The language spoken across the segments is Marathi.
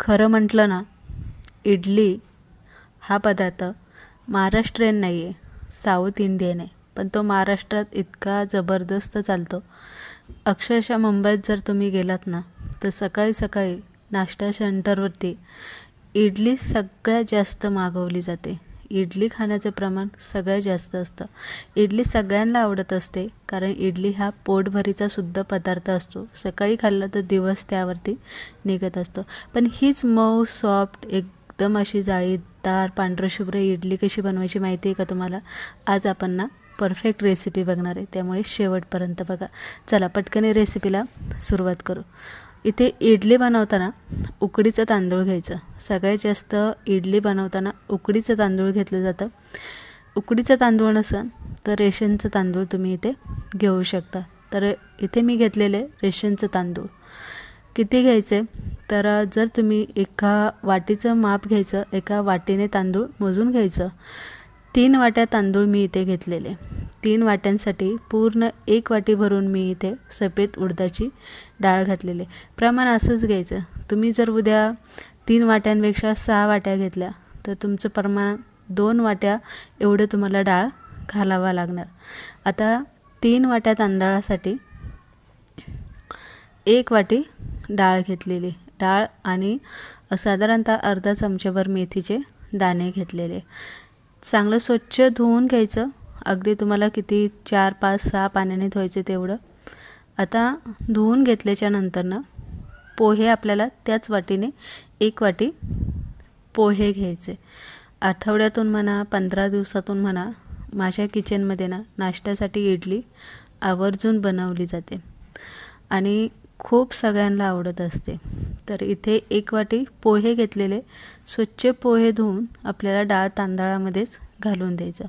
खरं म्हटलं ना इडली हा पदार्थ महाराष्ट्रीयन नाही आहे साऊथ इंडियन आहे. पण तो महाराष्ट्रात इतका जबरदस्त चालतो. अक्षरशः मुंबईत जर तुम्ही गेलात ना तर सकाळी सकाळी नाश्ता सेंटरवरती इडली सगळ्यात जास्त मागवली जाते. इडली खाण्याचं प्रमाण सगळ्यात जास्त असतं. इडली सगळ्यांना आवडत असते कारण इडली हा पोटभरीचा सुद्धा पदार्थ असतो. सकाळी खाल्ला तर दिवस त्यावरती निघत असतो. पण हीच मऊ सॉफ्ट एकदम अशी जाळीदार पांढरशुभ्र इडली कशी बनवायची माहिती आहे का तुम्हाला? आज आपण ना परफेक्ट रेसिपी बघणार आहे. त्यामुळे शेवटपर्यंत बघा. चला पटकन रेसिपीला सुरुवात करू. इथे इडली बनवताना उकडीचं तांदूळ घ्यायचं. सगळ्यात जास्त इडली बनवताना उकडीचं तांदूळ घेतलं जातं. उकडीचं तांदूळ नसेल तर रेशनचं तांदूळ तुम्ही इथे घेऊ शकता. तर इथे मी घेतलेले रेशनचं तांदूळ. किती घ्यायचे? तर जर तुम्ही एका वाटीचं माप घ्यायचं एका वाटीने तांदूळ मोजून घ्यायचं तीन वाट्या तांदूळ मी इथे घेतलेले. तीन वाट्यांसाठी पूर्ण एक वाटी भरून मी इथे सफेद उडदाची डाळ घातलेली प्रमाण असंच घ्यायचं. तुम्ही जर उद्या तीन वाट्यांपेक्षा सहा वाट्या घेतल्या तर तुमचं प्रमाण दोन वाट्या एवढं तुम्हाला डाळ घालावा लागणार. आता तीन वाट्या तांदळासाठी एक वाटी डाळ घेतलेली. डाळ आणि साधारणतः अर्धा चमच्याभर मेथीचे दाणे घेतलेले. चांगलं स्वच्छ धुवून घ्यायचं. अगदी तुम्हाला किती चार पाच सहा पाण्याने धुवायचे तेवढं. आता धुवून घेतल्याच्या नंतरनं पोहे आपल्याला त्याच वाटीने एक वाटी पोहे घ्यायचे. आठवड्यातून म्हणा पंधरा दिवसातून म्हणा माझ्या किचनमध्ये ना नाश्त्यासाठी इडली आवर्जून बनवली जाते. आणि खूप सगळ्यांना आवडत असते. तर इथे एक वाटी पोहे घेतलेले स्वच्छ पोहे धुवून आपल्याला डाळ तांदळामध्येच घालून द्यायचं.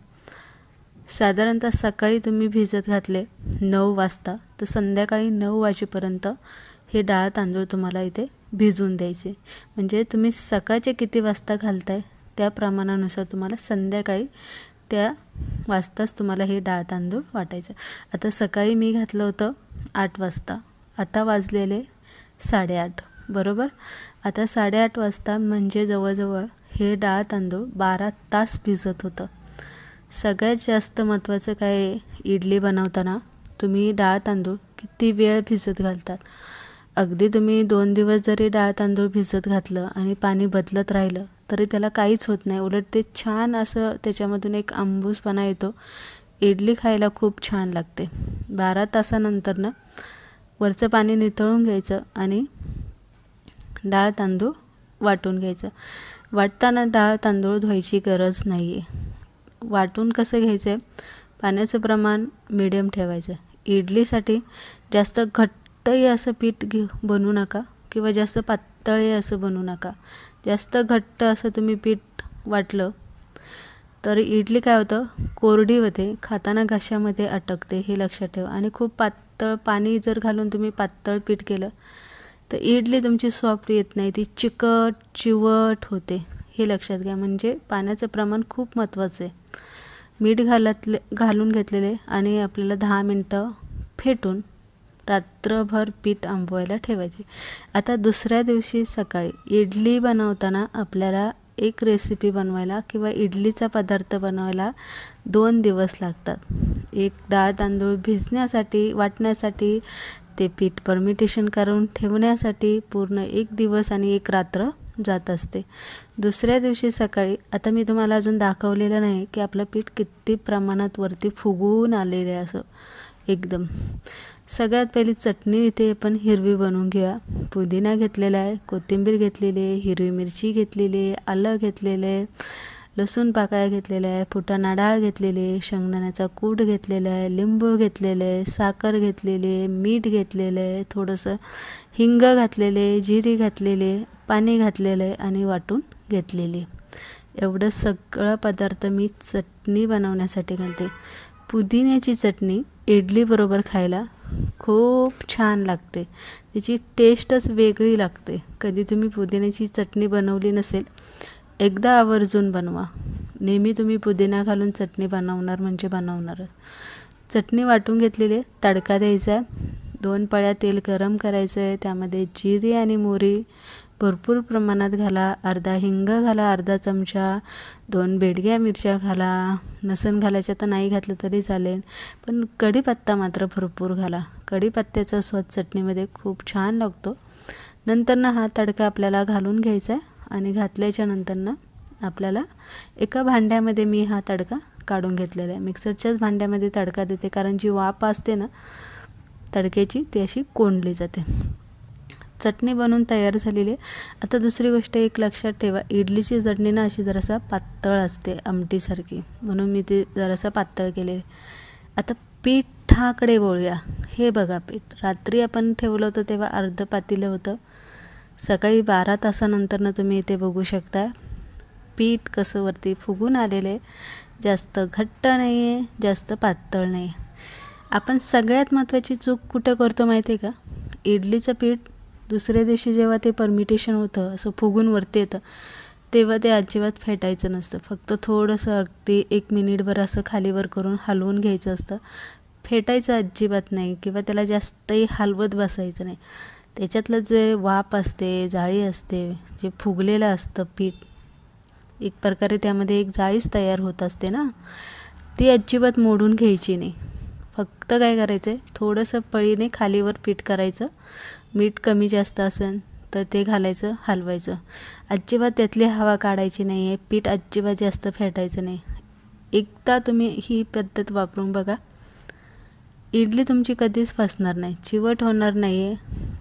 साधारणतः सकाळी तुम्ही भिजत घातले नऊ वाजता तर संध्याकाळी नऊ वाजेपर्यंत हे डाळ तांदूळ तुम्हाला इथे भिजवून द्यायचे. म्हणजे तुम्ही सकाळचे किती वाजता घालताय त्या प्रमाणानुसार तुम्हाला संध्याकाळी त्या वाजताच तुम्हाला हे डाळ तांदूळ वाटायचं. आता सकाळी मी घातलं होतं आठ वाजता आता वाजलेले साडेआठ बरोबर? आता साडेआठ वाजता म्हणजे जवळजवळ हे डाळ तांदूळ बारा तास भिजत होतं. सगळ्यात जास्त महत्त्वाचं काय इडली बनवताना? तुम्ही डाळ तांदूळ किती वेळ भिजत घालतात? अगदी तुम्ही दोन दिवस जरी डाळ तांदूळ भिजत घातलं आणि पाणी बदलत राहिलं तरी त्याला काहीच होत नाही. उलट ते छान असं त्याच्यामधून एक आंबूसपणा येतो. इडली खायला खूप छान लागते. बारा तासानंतर ना वरचं पाणी नितळून घ्यायचं आणि डाळ तांदूळ वाटून घ्यायचं. वाटताना डाळ तांदूळ धुवायची गरज नाही आहे वाटून कसं घ्यायचं? आहे पाण्याचं प्रमाण मिडियम ठेवायचं. इडलीसाठी जास्त घट्टही असं पीठ घे बनवू नका किंवा जास्त पातळही असं बनवू नका. जास्त घट्ट असं तुम्ही पीठ वाटलं तर इडली काय होतं? कोरडी होते. खाताना घशामध्ये अटकते हे लक्षात ठेवा. आणि खूप पातळ पाणी जर घालून तुम्ही पातळ पीठ केलं तर इडली तुमची सॉफ्ट येत नाही. ती चिकट चिवट होते हे लक्षात घ्या. म्हणजे पाण्याचं प्रमाण खूप महत्त्वाचं आहे. मीठ घालतले घालून घेतलेले आणि आपल्याला दहा मिनटं फेटून रात्रभर पीठ आंबवायला ठेवायचे. आता दुसऱ्या दिवशी सकाळी इडली बनवताना आपल्याला एक रेसिपी बनवायला किंवा इडलीचा पदार्थ बनवायला दोन दिवस लागतात. एक डाळ तांदूळ भिजण्यासाठी वाटण्यासाठी ते पीठ परमिटेशन करून ठेवण्यासाठी पूर्ण एक दिवस आणि एक रात्र जात असते. दुसऱ्या दिवशी सकाळी आता मी तुम्हाला अजून दाखवलेलं नाही की आपलं पीठ किती प्रमाणात वरती फुगून आलेलं आहे असं. एकदम. सगळ्यात पहिली चटणी इथे आपण हिरवी बनवून घेऊया पुदिना घेतलेला आहे कोथिंबीर घेतलेली आहे हिरवी मिरची घेतलेली आहे आलं घेतलेलं आहे लसूण पाकळ्या घेतलेल्या आहे फुटाणा डाळ घेतलेली आहे शेंगदाण्याचा कूट घेतलेला आहे लिंबू घेतलेलं आहे साखर घेतलेली आहे मीठ घेतलेलं आहे थोडंसं हिंग घातलेले जिरी घातलेले पाणी घातलेलं आहे आणि वाटून घेतलेली एवढं सगळं पदार्थ मी चटणी बनवण्यासाठी घालते. पुदिन्याची चटणी इडलीबरोबर खायला खूप छान लागते. त्याची टेस्टच वेगळी लागते. कधी तुम्ही पुदिन्याची चटणी बनवली नसेल एकदा आवर्जून बनवा. नेहमी तुम्ही पुदिना घालून चटणी बनवणार म्हणजे बनवणारच. चटणी वाटून घेतलेली तडका द्यायचा दोन पळ्या तेल गरम करायचं आहे त्यामध्ये जिरे आणि मोहरी भरपूर प्रमाणात घाला अर्धा हिंग घाला अर्धा चमचा दोन बेडग्या मिरच्या घाला नसन घालायच्या तर नाही घातलं तरी चालेल पण कढीपत्ता मात्र भरपूर घाला. कढीपत्त्याचा स्वाद चटणीमध्ये खूप छान लागतो. नंतर ना हा तडका आपल्याला घालून घ्यायचा आहे आणि घातल्याच्या नंतरनं आपल्याला एका भांड्यामध्ये मी हा तडका काढून घेतलेला आहे. मिक्सरच्याच भांड्यामध्ये तडका देते कारण जी वाफ असते ना तडक्याची ती अशी कोंडली जाते. चटणी बनवून तयार झालेली आहे. आता दुसरी गोष्ट एक लक्षात ठेवा इडलीची चटणी ना अशी जरासा पातळ असते आमटीसारखी. म्हणून मी ती जरासा पातळ केले आता पिठाकडे बोलूया हे बघा पीठ. रात्री आपण ठेवलं होतं तेव्हा अर्ध पातीलं होतं. सकाळी बारा तासानंतरनं तुम्ही इथे बघू शकता. पीठ कसं वरती फुगून आलेलं आहे. जास्त घट्ट नाही आहे जास्त पातळ नाही. आपण सगळ्यात महत्त्वाची चूक कुठं करतो माहिती आहे का? इडलीचं पीठ दुसऱ्या दिवशी जेव्हा ते परमिटेशन होतं असं फुगून वरती येतं तेव्हा ते अजिबात फेटायचं नसतं. फक्त थोडंसं अगदी एक मिनिटभर असं खालीवर करून हलवून घ्यायचं असतं. फेटायचं अजिबात नाही किंवा त्याला जास्तही हलवत बसायचं नाही. त्याच्यातलं जे वाफ असते जाळी असते जे फुगलेलं असतं पीठ एक प्रकारे त्यामध्ये एक जाळीच तयार होत असते ना ती अजिबात मोडून घ्यायची नाही. फक्त काय करायचं आहे थोडंसं पळीने खालीवर पीठ करायचं. मीठ कमी जास्त असेल तर ते घालायचं हलवायचं. अजिबात त्यातली हवा काढायची नाही आहे पीठ अजिबात जास्त फेटायचं नाही. एकदा तुम्ही ही पद्धत वापरून बघा. इडली तुमची कधीच फसणार नाही. चिवट होणार नाही आहे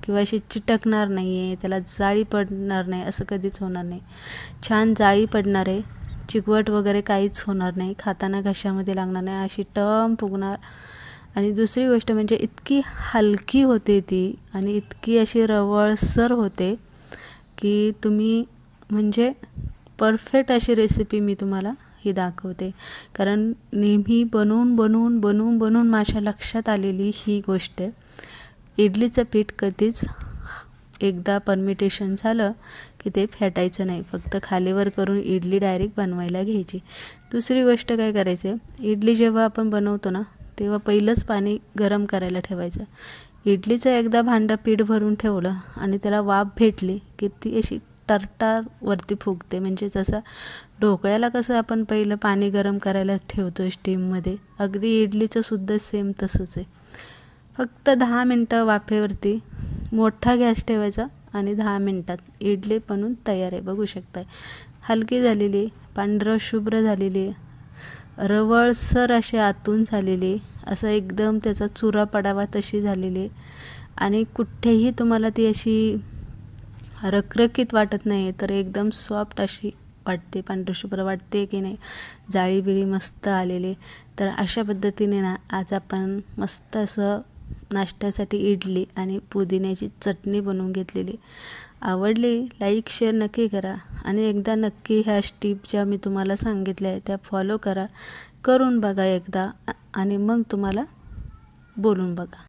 किंवा अशी चिटकणार नाही आहे त्याला जाळी पडणार नाही. असं कधीच होणार नाही. छान जाळी पडणार आहे. चिकवट वगैरे काहीच होणार नाही. खाताना घशामध्ये लागणार नाही. अशी टम फुगणार. आणि दुसरी गोष्ट म्हणजे इतकी हलकी होते ती आणि इतकी अशी रवळसर होते की तुम्ही म्हणजे परफेक्ट अशी रेसिपी मी तुम्हाला ही दाखवते. कारण नेहमी बनवून बनवून बनवून बनवून माझ्या लक्षात आलेली ही गोष्ट आहे. इडलीचं पीठ कधीच एकदा परमिटेशन झालं की ते फेटायचं नाही. फक्त खालीवर करून इडली डायरेक्ट बनवायला घ्यायची. दुसरी गोष्ट काय करायचं इडली जेव्हा आपण बनवतो ना तेव्हा पहिलंच पाणी गरम करायला ठेवायचं. इडलीचं एकदा भांडं पीठ भरून ठेवलं आणि त्याला वाफ भेटली की ती अशी टरटार वरती फुगते. म्हणजे जसं ढोकळ्याला कसं आपण पहिलं पाणी गरम करायला ठेवतो स्टीममध्ये अगदी इडलीचं सुद्धा सेम तसंच आहे. फक्त दहा मिनटं वाफेवरती मोठा गॅस ठेवायचा आणि दहा मिनटात इडली बनून तयार आहे. बघू शकताय. हलकी झालेली पांढरं शुभ्र झालेली रवळसर असे आतून झालेली असं एकदम त्याचा चुरा पडावा तशी झालेली. आणि कुठेही तुम्हाला ती अशी रखरखीत वाटत नाही तर एकदम सॉफ्ट अशी वाटते पांढरशुभ्र वाटते की नाही जाळी बिळी मस्त आलेले. तर अशा पद्धतीने ना आज आपण मस्त असं नाश्त्यासाठी इडली आणि पुदिन्याची चटणी बनवून घेतलेली. आवडली लाईक शेअर नक्की करा. आणि एकदा नक्की ह्या स्टीप ज्या मी तुम्हाला सांगितल्या आहे त्या फॉलो करा. करून बघा एकदा आणि मग तुम्हाला बोलून बघा.